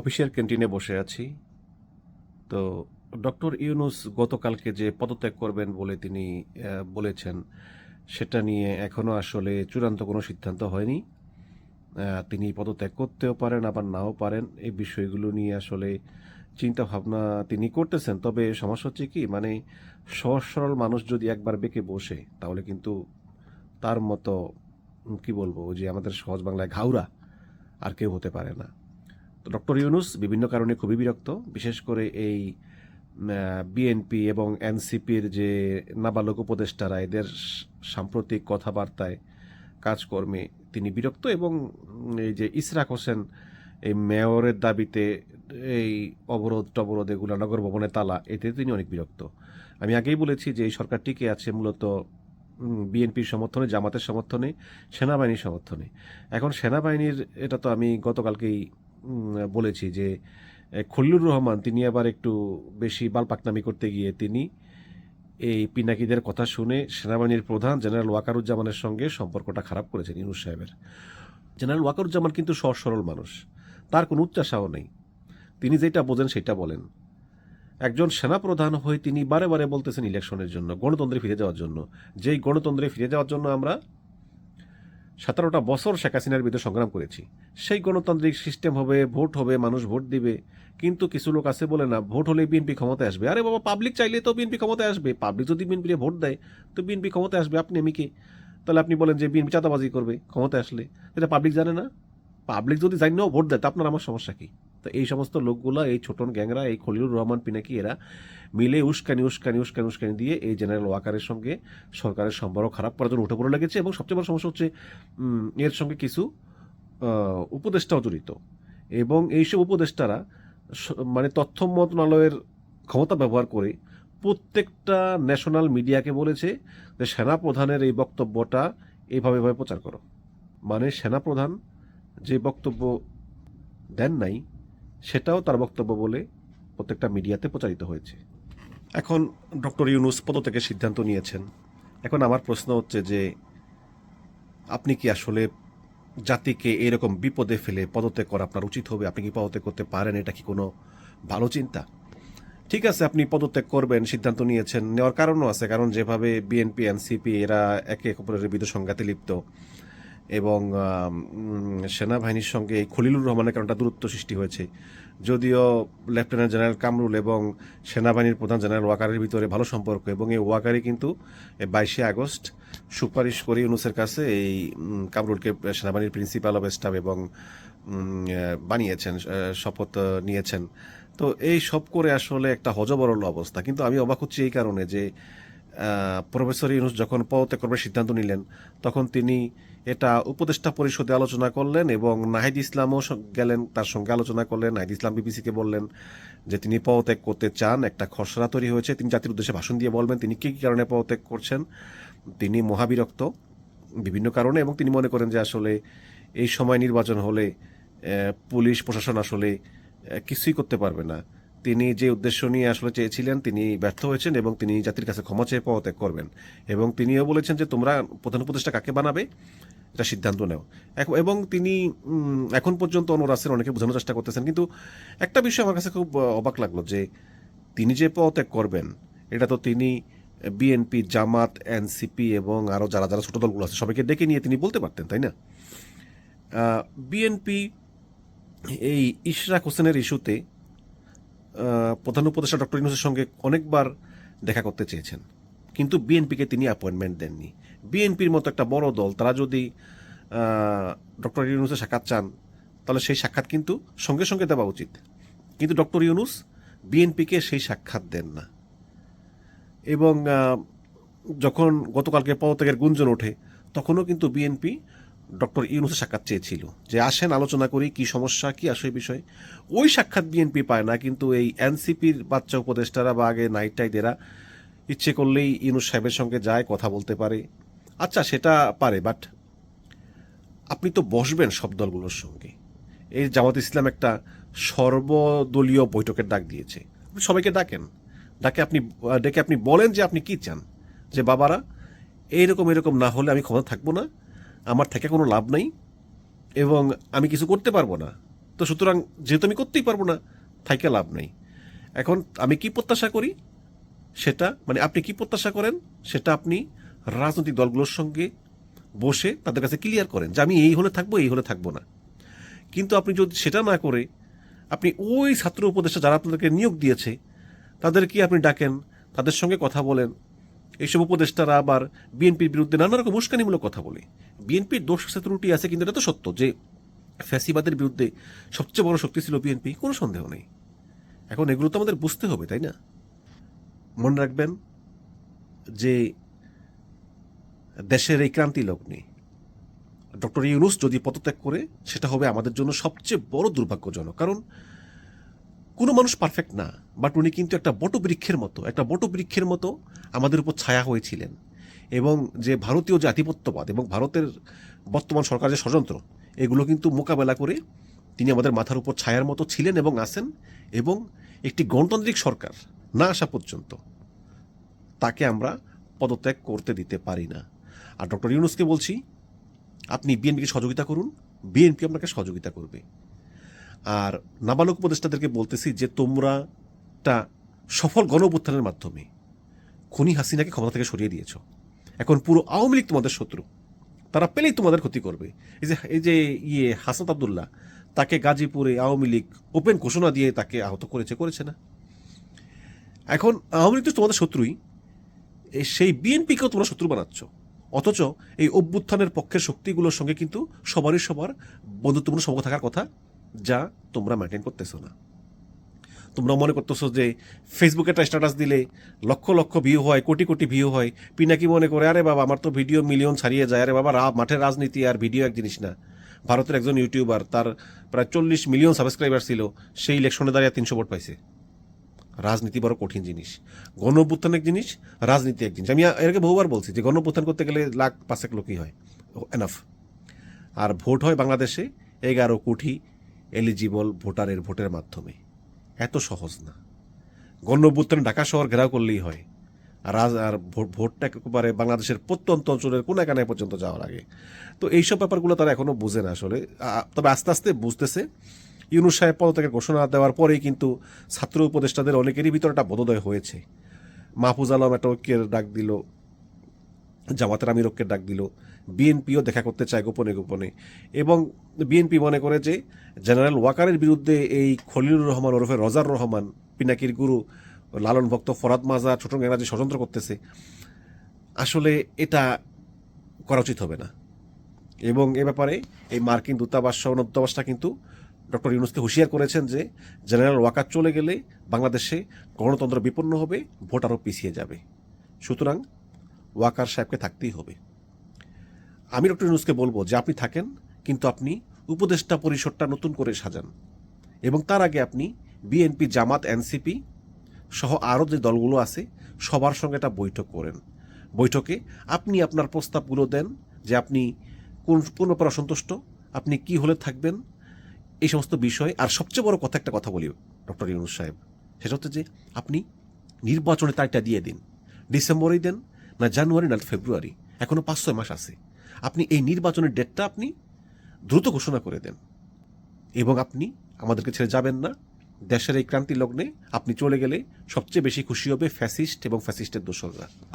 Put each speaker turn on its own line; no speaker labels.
অফিসের ক্যান্টিনে বসে আছি। তো ডক্টর ইউনুস গতকালকে যে পদত্যাগ করবেন বলে তিনি বলেছেন, সেটা নিয়ে এখনও আসলে চূড়ান্ত কোনো সিদ্ধান্ত হয়নি। তিনি পদত্যাগ করতেও পারেন, আবার নাও পারেন, এই বিষয়গুলো নিয়ে আসলে চিন্তা ভাবনা তিনি করতেছেন। তবে সমস্যা হচ্ছে কি মানে সহজ সরল মানুষ যদি একবার বেঁকে বসে, তাহলে কিন্তু তার মতো কি বলব, যে আমাদের সহজ বাংলায় ঘাউরা আর কেউ হতে পারে না। ডক্টর ইউনুস বিভিন্ন কারণে খুবই বিরক্ত, বিশেষ করে এই বিএনপি এবং এনসিপির যে নাবালক উপদেষ্টারা, এদের সাম্প্রতিক কথাবার্তায় কাজকর্মে তিনি বিরক্ত এবং এই যে ইসরাক হোসেন, এই মেয়রের দাবিতে এই অবরোধ টবরোধ এগুলো নগর ভবনে তালা, এতে তিনি অনেক বিরক্ত। আমি আগেই বলেছি যে এই সরকার টিকে আছে মূলত বিএনপির সমর্থনে, জামাতের সমর্থনে, সেনাবাহিনীর সমর্থনে। এখন সেনাবাহিনীর, এটা তো আমি গতকালকেই বলেছি যে খলিলুর রহমান, তিনি আবার একটু বেশি বালপাকনামি করতে গিয়ে তিনি এই পিনাকিদের কথা শুনে সেনাবাহিনীর প্রধান জেনারেল ওয়াকারুজ্জামানের সঙ্গে সম্পর্কটা খারাপ করেছেন ইউনুস সাহেবের। জেনারেল ওয়াকারুজ্জামান কিন্তু সহজ সরল মানুষ, তার কোনো উচ্চাসাও নেই। তিনি যেটা বোঝেন সেটা বলেন। একজন সেনাপ্রধান হয়ে তিনি বারে বারে বলতেছেন ইলেকশনের জন্য, গণতন্ত্রে ফিরে যাওয়ার জন্য। যেই গণতন্ত্রে ফিরে যাওয়ার জন্য আমরা সতেরোটা বছর শেখ হাসিনার বিরুদ্ধে সংগ্রাম করেছি। সেই গণতান্ত্রিক সিস্টেম হবে ভোট হবে, মানুষ ভোট দিবে। কিন্তু কিছু লোক আছে বলে না ভোট হলে বিএনপি ক্ষমতায় আসবে। আরে বাবা পাবলিক চাইলে তো বিএনপি ক্ষমতায় আসবে। পাবলিক যদি বিএনপি ভোট দেয়, তো বিএনপি ক্ষমতায় আসবে। আপনি, আমি কি? তাহলে আপনি বলেন যে বিএনপি চাঁদাবাজি করবে, ক্ষমতায় আসলে। এটা পাবলিক জানে না। পাবলিক যদি জানেও ভোট দেয়, তা আপনার আমার সমস্যা কি? তো এই সমস্ত লোকগুলা, এই ছোটন গ্যাংরা, এই খলিলুর রহমান পিনাকি, এরা মিলে উস্কানি উস্কানি উস্কানি উস্কানি দিয়ে এই জেনারেল ওয়াকারের সঙ্গে সরকারের সম্পর্ক খারাপ করার জন্য উঠে পড়ে লেগেছে এবং সবচেয়ে বড় সমস্যা হচ্ছে এর সঙ্গে কিছু উপদেষ্টাও জড়িত। এবং এইসব উপদেষ্টারা মানে তথ্য মন্ত্রণালয়ের ক্ষমতা ব্যবহার করে প্রত্যেকটা ন্যাশনাল মিডিয়াকে বলেছে যে সেনাপ্রধানের এই বক্তব্যটা এইভাবে এভাবে প্রচার করো। মানে সেনাপ্রধান যে বক্তব্য দেন নাই সেটাও তার বক্তব্য বলে প্রত্যেকটা মিডিয়াতে প্রচারিত হয়েছে। এখন ডক্টর ইউনুস থেকে সিদ্ধান্ত নিয়েছেন। এখন আমার প্রশ্ন হচ্ছে যে, আপনি কি আসলে জাতিকে এরকম বিপদে ফেলে পদত্যাগ করা আপনার উচিত হবে? আপনি কি পদত্যাগ করতে পারেন? এটা কি কোনো ভালো চিন্তা? ঠিক আছে, আপনি পদত্যাগ করবেন, সিদ্ধান্ত নিয়েছেন। নেওয়ার কারণও আছে, কারণ যেভাবে বিএনপি, এনসিপি, এরা একে অপরের বিরুদ্ধে সংঘাতে লিপ্ত এবং সেনাবাহিনীর সঙ্গে এই খলিলুর রহমানের কারণটা দূরত্ব সৃষ্টি হয়েছে। যদিও লেফটেন্যান্ট জেনারেল কামরুল এবং সেনাবাহিনীর প্রধান জেনারেল ওয়াকারের ভিতরে ভালো সম্পর্ক এবং এই ওয়াকারই কিন্তু বাইশে আগস্ট সুপারিশ করে ইউনুসের কাছে এই কামরুলকে সেনাবাহিনীর প্রিন্সিপাল অফ স্টাফ এবং বানিয়েছেন শপথ নিয়েছেন। তো এই সব করে আসলে একটা হজবরল অবস্থা। কিন্তু আমি অবাক হচ্ছি এই কারণে যে প্রফেসর ইউনুস যখন পদত্যাগ করবার সিদ্ধান্ত নিলেন, তখন তিনি এটা উপদেষ্টা পরিষদে আলোচনা করলেন এবং নাহিদ ইসলামও গেলেন, তার সঙ্গে আলোচনা করলেন। নাহিদ ইসলাম বিবিসিকে বললেন যে তিনি পদত্যাগ করতে চান, একটা খসড়া তৈরি হয়েছে, তিনি জাতির উদ্দেশ্যে ভাষণ দিয়ে বলবেন তিনি কী কী কারণে পদত্যাগ করছেন। তিনি মহাবিরক্ত বিভিন্ন কারণে এবং তিনি মনে করেন যে আসলে এই সময় নির্বাচন হলে পুলিশ, প্রশাসন আসলে কিছুই করতে পারবে না। তিনি যে উদ্দেশ্য নিয়ে আসলে চেয়েছিলেন, তিনি ব্যর্থ হয়েছেন এবং তিনি জাতির কাছে ক্ষমা চেয়ে পদত্যাগ করবেন। এবং তিনিও বলেছেন যে, তোমরা প্রধান উপদেষ্টা কাকে বানাবে? এটা সিদ্ধান্ত নেও। এবং তিনি এখন পর্যন্ত অনুরাসের অনেকে বোঝানোর চেষ্টা করতেছেন। কিন্তু একটা বিষয় আমার কাছে খুব অবাক লাগল যে, তিনি যে পদত্যাগ করবেন, এটা তো তিনি, বিএনপি, জামাত, এনসিপি এবং আরও যারা যারা ছোট দলগুলো আছে, সবাইকে ডেকে নিয়ে তিনি বলতে পারতেন, তাই না? বিএনপি এই ইশরাক হোসেনের ইস্যুতে প্রধান উপদেষ্টা ডক্টর ইউনুসের সঙ্গে অনেকবার দেখা করতে চেয়েছেন। কিন্তু বিএনপিকে তিনি অ্যাপয়েন্টমেন্ট দেননি। বিএনপির মতো একটা বড় দল, তারা যদি ডক্টর ইউনুসের সাক্ষাৎ চান, তাহলে সেই সাক্ষাৎ কিন্তু সঙ্গে সঙ্গে দেওয়া উচিত। কিন্তু ডক্টর ইউনুস বিএনপিকে সেই সাক্ষাৎ দেন না। এবং যখন গতকালকে পদত্যাগের গুঞ্জন ওঠে, তখনও কিন্তু বিএনপি ডক্টর ইউনুসের সাক্ষাৎ চেয়েছিল যে আসেন, আলোচনা করি, কি সমস্যা, কি আসে বিষয়। ওই সাক্ষাৎ বিএনপি পায় না, কিন্তু এই এনসিপির বাচ্চা উপদেষ্টারা বা আগে নাইট টাইডেরা ইচ্ছে করলেই ইউনুস সাহেবের সঙ্গে যায়, কথা বলতে পারে। আচ্ছা সেটা পারে, বাট আপনি তো বসবেন সব দলগুলোর সঙ্গে। এই জামাত ইসলাম একটা সর্বদলীয় বৈঠকের ডাক দিয়েছে। আপনি সবাইকে ডাকেন। ডাকে আপনি, ডেকে আপনি বলেন যে আপনি কি চান? যে, বাবারা, এইরকম, এরকম না হলে আমি ক্ষমতা থাকব না। আমার থেকে কোনো লাভ নাই এবং আমি কিছু করতে পারব না। তো সুতরাং যেহেতু আমি করতেই পারব না থাইকে লাভ নেই। এখন আমি কি প্রত্যাশা করি? সেটা মানে আপনি কি প্রত্যাশা করেন? সেটা আপনি রাজনৈতিক দলগুলোর সঙ্গে বসে তাদের কাছে ক্লিয়ার করেন যে আমি এই হলে থাকব, এই হলে থাকব না। কিন্তু আপনি যদি সেটা না করে, আপনি ওই ছাত্র উপদেষ্টা যারা আপনাদেরকে নিয়োগ দিয়েছে, তাদেরকে আপনি ডাকেন, তাদের সঙ্গে কথা বলেন এইসব উপদেষ্টারা আবার বিএনপির বিরুদ্ধে নানা রকম উস্কানিমূলক কথা বলে। বিএনপির দোষ আছে ত্রুটি আছে কিন্তু এটা তো সত্য যে ফ্যাসিবাদের বিরুদ্ধে সবচেয়ে বড় শক্তি ছিল বিএনপি, কোনো সন্দেহ নেই। এখন এগুলো তো আমাদের বুঝতে হবে, তাই না? মনে রাখবেন যে দেশের এই ক্রান্তি লগ্নে ডক্টর ইউনুস যদি পদত্যাগ করে, সেটা হবে আমাদের জন্য সবচেয়ে বড় দুর্ভাগ্যজনক। কারণ কোনো মানুষ পারফেক্ট না বাট উনি কিন্তু একটা বটবৃক্ষের মতো, একটা বটবৃক্ষের মতো আমাদের উপর ছায়া হয়েছিলেন। এবং যে ভারতীয় যে আধিপত্যবাদ এবং ভারতের বর্তমান সরকার যে ষড়যন্ত্র, এগুলো কিন্তু মোকাবেলা করে তিনি আমাদের মাথার উপর ছায়ার মতো ছিলেন এবং আছেন এবং একটি গণতান্ত্রিক সরকার না আসা পর্যন্ত তাকে আমরা পদত্যাগ করতে দিতে পারি না। আর ডক্টর ইউনুসকে বলছি, আপনি বিএনপিকে সহযোগিতা করুন, বিএনপি আপনাকে সহযোগিতা করবে। আর নাবালক উপদেষ্টাদেরকে বলতেছি যে তোমরা টা সফল গণ অভ্যুত্থানের মাধ্যমে খুনি হাসিনাকে ক্ষমতা থেকে সরিয়ে দিয়েছ। এখন পুরো আওয়ামী লীগ তোমাদের শত্রু। তারা পেলেই তোমাদের ক্ষতি করবে। এই যে এই যে ইয়ে হাসান আবদুল্লাহ, তাকে গাজীপুরে আওয়ামী লীগ ওপেন ঘোষণা দিয়ে তাকে আহত করেছে করেছে না। এখন আওয়ামী লীগ তো তোমাদের শত্রুই। সেই বিএনপিকেও তোমরা শত্রু বানাচ্ছ। অথচ এই অভ্যুত্থানের পক্ষের শক্তিগুলোর সঙ্গে কিন্তু সবারই সবার বন্ধুত্বপূর্ণ সম্পর্ক থাকার কথা। যা তোমরা মেনটেন করতেছো না। তোমরা মনে করতেছো যে ফেসবুকে একটা স্ট্যাটাস দিলে লক্ষ লক্ষ ভিউ হয়, কোটি কোটি ভিউ হয়। পিনাকি মনে করে, আরে বাবা, আমার তো ভিডিও মিলিয়ন ছাড়িয়ে যায়। আরে বাবা মাঠের রাজনীতি আর ভিডিও এক জিনিস না। ভারতের একজন ইউটিউবার তার প্রায় চল্লিশ মিলিয়ন সাবস্ক্রাইবার ছিল, সেই ইলেকশনে দাঁড়িয়ে তিনশো ভোট পাইছে। রাজনীতি বড় কঠিন জিনিস। গণ এক জিনিস, রাজনীতি এক জিনিস। আমি এর আগে বহুবার বলছি যে গণ করতে গেলে লাখ পাঁচেক লোকই হয়। এনাফ আর ভোট হয় বাংলাদেশে এগারো কোটি এলিজিবল ভোটারের ভোটের মাধ্যমে। এত সহজ না। গণ অভ্যুত্থানে ঢাকা শহর ঘেরাও করলেই হয়। আর রাজ আর ভোট ভোটটা একেবারে বাংলাদেশের প্রত্যন্ত অঞ্চলের কোন একানায় পর্যন্ত যাওয়ার আগে। তো এইসব ব্যাপারগুলো তারা এখনও বুঝে না আসলে। তবে আস্তে আস্তে বুঝতেছে। ইউনুস সাহেব পদত্যাগের ঘোষণা দেওয়ার পরেই কিন্তু ছাত্র উপদেষ্টাদের অনেকেরই ভিতরে একটা বোধোদয় হয়েছে। মাহফুজ আলম একটা ঐক্যের ডাক দিল, জামাতের আমির ঐক্যের ডাক দিল। বিএনপিও দেখা করতে চায় গোপনে গোপনে। এবং বিএনপি মনে করে যে জেনারেল ওয়াকারের বিরুদ্ধে এই খলিলুর রহমান ওরফে রজার রহমান, পিনাকির গুরু, লালন ভক্ত ফরাদ মাজা, ছোট যে ষড়যন্ত্র করতেছে। আসলে এটা করা উচিত হবে না। এবং এ ব্যাপারে এই মার্কিন দূতাবাস সহ দূতাবাসটা কিন্তু ডক্টর ইউনুসকে হুঁশিয়ার করেছেন যে জেনারেল ওয়াকার চলে গেলে বাংলাদেশে গণতন্ত্র বিপন্ন হবে, ভোট আরও পিছিয়ে যাবে। সুতরাং ওয়াকার সাহেবকে থাকতেই হবে। আমি ডক্টর ইউনুসকে বলব যে আপনি থাকেন, কিন্তু আপনি উপদেষ্টা পরিষদটা নতুন করে সাজান। এবং তার আগে আপনি বিএনপি, জামাত, এনসিপি সহ আরও যে দলগুলো আছে, সবার সঙ্গে একটা বৈঠক করেন। বৈঠকে আপনি আপনার প্রস্তাবগুলো দেন যে আপনি কোন কোন ব্যাপারে অসন্তুষ্ট, আপনি কি হলে থাকবেন, এই সমস্ত বিষয়। আর সবচেয়ে বড় কথা, একটা কথা বলি, ডক্টর ইউনুস সাহেব। সেটা হচ্ছে যে আপনি নির্বাচনে তারিখটা দিয়ে দিন। ডিসেম্বরেই দেন না জানুয়ারি না ফেব্রুয়ারি। এখনও পাঁচ, ছয় মাস আছে। আপনি এই নির্বাচনের ডেটটা আপনি দ্রুত ঘোষণা করে দেন। এবং আপনি আমাদেরকে ছেড়ে যাবেন না। দেশের এই ক্রান্তি লগ্নে আপনি চলে গেলে সবচেয়ে বেশি খুশি হবে ফ্যাসিস্ট এবং ফ্যাসিস্টের দোসররা।